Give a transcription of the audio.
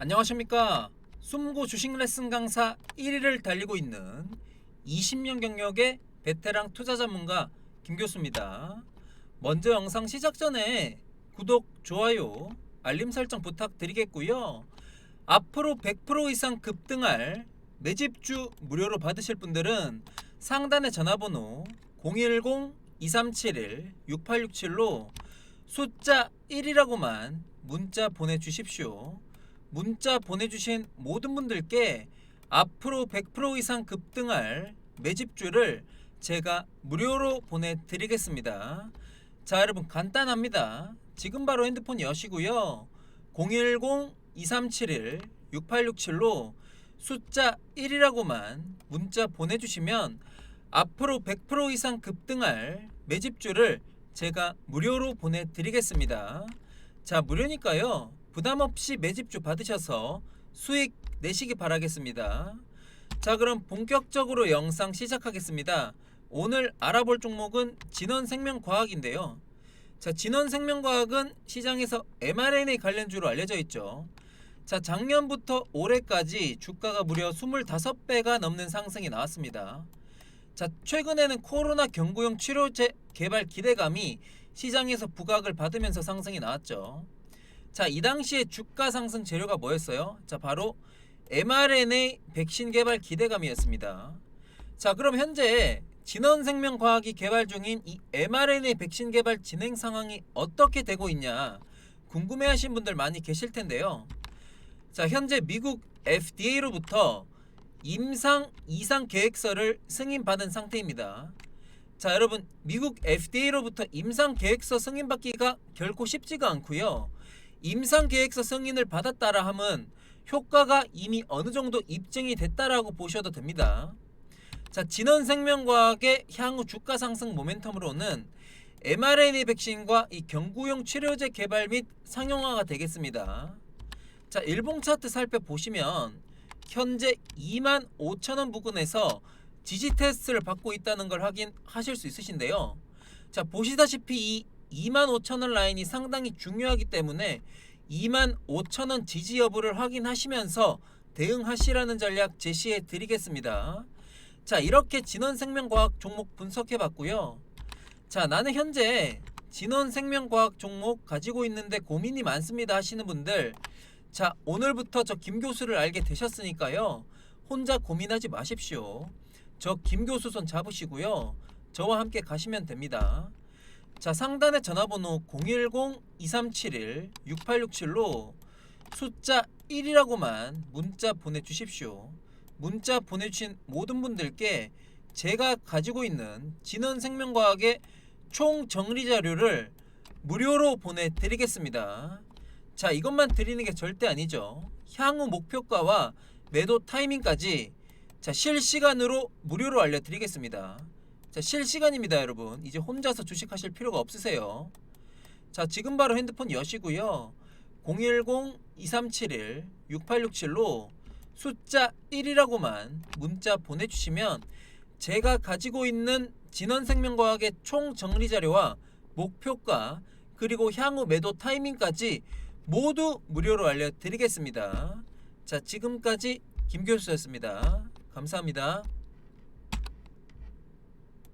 안녕하십니까. 숨고 주식 레슨 강사 1위를 달리고 있는 20년 경력의 베테랑 투자 전문가 김 교수입니다. 먼저 영상 시작 전에 구독, 좋아요, 알림 설정 부탁드리겠고요. 앞으로 100% 이상 급등할 매집주 무료로 받으실 분들은 상단의 전화번호 010-2371-6867로 숫자 1이라고만 문자 보내주십시오. 문자 보내주신 모든 분들께 앞으로 100% 이상 급등할 매집주를 제가 무료로 보내드리겠습니다. 자 여러분 간단합니다. 지금 바로 핸드폰 여시고요. 010-2371-6867로 숫자 1이라고만 문자 보내주시면 앞으로 100% 이상 급등할 매집주를 제가 무료로 보내드리겠습니다. 자 무료니까요 부담 없이 매집주 받으셔서 수익 내시기 바라겠습니다. 자 그럼 본격적으로 영상 시작하겠습니다. 오늘 알아볼 종목은 진원생명과학인데요. 자 진원생명과학은 시장에서 mRNA 관련주로 알려져 있죠. 자 작년부터 올해까지 주가가 무려 25배가 넘는 상승이 나왔습니다. 자 최근에는 코로나 경구용 치료제 개발 기대감이 시장에서 부각을 받으면서 상승이 나왔죠. 자, 이 당시에 주가 상승 재료가 뭐였어요? 자, 바로 mRNA 백신 개발 기대감이었습니다. 자, 그럼 현재 진원생명과학이 개발 중인 이 mRNA 백신 개발 진행 상황이 어떻게 되고 있냐 궁금해하신 분들 많이 계실 텐데요. 자, 현재 미국 FDA로부터 임상 이상 계획서를 승인받은 상태입니다. 자, 여러분 미국 FDA로부터 임상 계획서 승인받기가 결코 쉽지가 않고요. 임상 계획서 승인을 받았다라 함은 효과가 이미 어느 정도 입증이 됐다라고 보셔도 됩니다. 자, 진원생명과학의 향후 주가 상승 모멘텀으로는 mRNA 백신과 이 경구용 치료제 개발 및 상용화가 되겠습니다. 자, 일봉 차트 살펴보시면 현재 2만 5천 원 부근에서 지지 테스트를 받고 있다는 걸 확인하실 수 있으신데요. 자, 보시다시피 이 2만 5천 원 라인이 상당히 중요하기 때문에 2만 5천 원 지지 여부를 확인하시면서 대응하시라는 전략 제시해 드리겠습니다. 자, 이렇게 진원생명과학 종목 분석해 봤고요. 자, 나는 현재 진원생명과학 종목 가지고 있는데 고민이 많습니다 하시는 분들 자, 오늘부터 저 김 교수를 알게 되셨으니까요. 혼자 고민하지 마십시오. 저 김 교수 손 잡으시고요. 저와 함께 가시면 됩니다. 자, 상단의 전화번호 010-2371-6867로 숫자 1이라고만 문자 보내주십시오. 문자 보내주신 모든 분들께 제가 가지고 있는 진원생명과학의 총 정리 자료를 무료로 보내드리겠습니다. 자, 이것만 드리는 게 절대 아니죠. 향후 목표가와 매도 타이밍까지 자, 실시간으로 무료로 알려드리겠습니다. 자, 실시간입니다, 여러분. 이제 혼자서 주식하실 필요가 없으세요. 자, 지금 바로 핸드폰 여시고요. 010-2371-6867로 숫자 1이라고만 문자 보내주시면 제가 가지고 있는 진원생명과학의 총 정리 자료와 목표가 그리고 향후 매도 타이밍까지 모두 무료로 알려드리겠습니다. 자, 지금까지 김 교수였습니다. 감사합니다.